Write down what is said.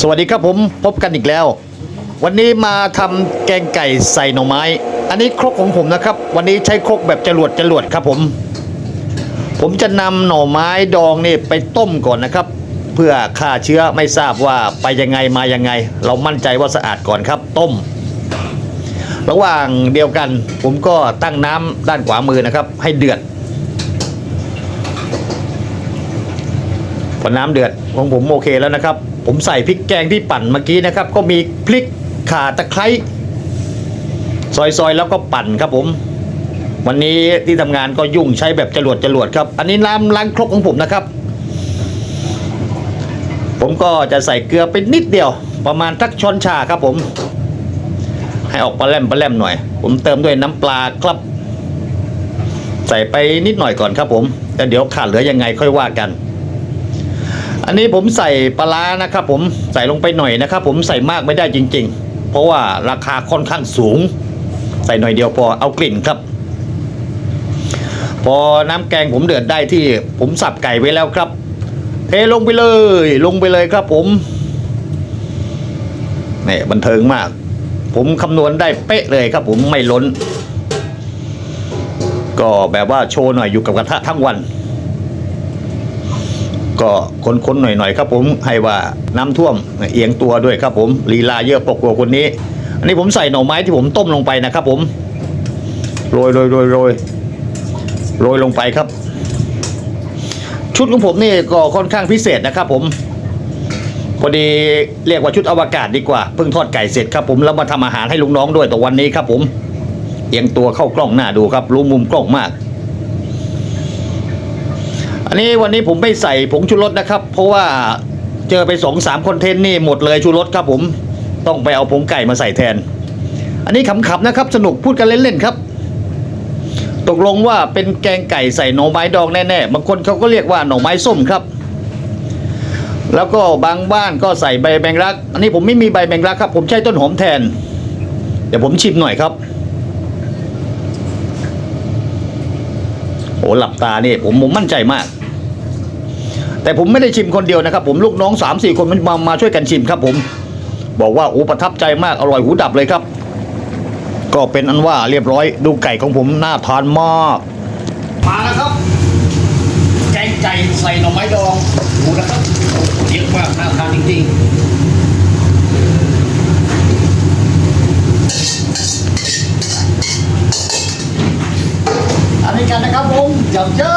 สวัสดีครับผมพบกันอีกแล้ว วันนี้มาทำแกงไก่ใส่หน่อไม้ อันนี้ครกของผมนะครับ วันนี้ใช้ครกแบบจรวดจรวดครับผม ผมจะนำหน่อไม้ดองนี่ไปต้มก่อนนะครับ เพื่อฆ่าเชื้อไม่ทราบว่าไปยังไงมายังไง เรามั่นใจว่าสะอาดก่อนครับ ต้ม ระหว่างเดียวกันผมก็ตั้งน้ำด้านขวามือนะครับ ให้เดือดพอน้ำเดือดของผมโอเคแล้วนะครับ ผมใส่พริกแกงที่ปั่นเมื่อกี้นะครับ ก็มีพริกข่าตะไคร้ซอยๆแล้วก็ปั่นครับผม วันนี้ที่ทำงานก็ยุ่งใช้แบบจรวดจรวดครับ อันนี้น้ำล้างครกของผมนะครับ ผมก็จะใส่เกลือไปนิดเดียว ประมาณสักช้อนชาครับผม ให้ออกปลาแลมปลาแลมหน่อย ผมเติมด้วยน้ำปลาครับ ใส่ไปนิดหน่อยก่อนครับผมแต่เดี๋ยวขาดเหลือยังไงค่อยว่ากัน อันนี้ผมใส่ปลาร้านะครับผมใส่ลงไปหน่อยนะครับผมใส่มากไม่ได้จริง ๆ เพราะว่าราคาค่อนข้างสูง ใส่หน่อยเดียวพอเอากลิ่นครับ พอน้ำแกงผมเดือดได้ที่ผมสับไก่ไว้แล้วครับ เทลงไปเลย ลงไปเลยครับผมนี่บันเทิงมาก ผมคำนวณได้เป๊ะเลยครับผมไม่ล้น ก็แบบว่าโชว์หน่อยอยู่กับกระทะทั้งวัน ก็ค้นๆหน่อยๆครับผมให้ว่าน้ำท่วมเอียงตัวด้วยครับผมลีลาเยอะปกกว่าคนนี้ อันนี้ผมใส่หน่อไม้ที่ผมต้มลงไปนะครับผมโรยโรยโรยโรยโรยลงไปครับ ชุดของผมนี่ก็ค่อนข้างพิเศษนะครับผมพอดีเรียกว่าชุดอวกาศดีกว่าเพิ่งทอดไก่เสร็จครับผมแล้วมาทำอาหารให้ลุงน้องด้วยแต่วันนี้ครับผม เอียงตัวเข้ากล้องหน้าดูครับรู้มุมกล้องมาก อันนี้วันนี้ผมไม่ใส่ผงชูรสนะครับ เพราะว่าเจอไปสองสามคอนเทนต์นี่หมดเลยชูรสครับผมต้องไปเอาผงไก่มาใส่แทน อันนี้ขำๆนะครับ สนุกพูดกันเล่นๆครับ ตกลงว่าเป็นแกงไก่ใส่หน่อไม้ดองแน่ๆบางคนเขาก็เรียกว่าหน่อไม้ส้มครับ แล้วก็บางบ้านก็ใส่ใบแมงลัก อันนี้ผมไม่มีใบแมงลักครับ ผมใช้ต้นหอมแทน เดี๋ยวผมชิมหน่อยครับ โอ้หลับตานี่ผมผมมั่นใจมาก แต่ผมไม่ได้ชิมคนเดียวนะครับ ผมลูกน้องสามสี่คนมันมามาช่วยกันชิมครับ ผม บอกว่าโอ้ประทับใจมากอร่อยหูดับเลยครับ ก็เป็นอันว่าเรียบร้อย ดูไก่ของผมน่าทานมาก มาแล้วครับแกงไก่ใส่หน่อไม้ดองดูนะครับเยอะมากน่าทานจริงๆอันนี้ กันนะครับผมเจ้าเจ้า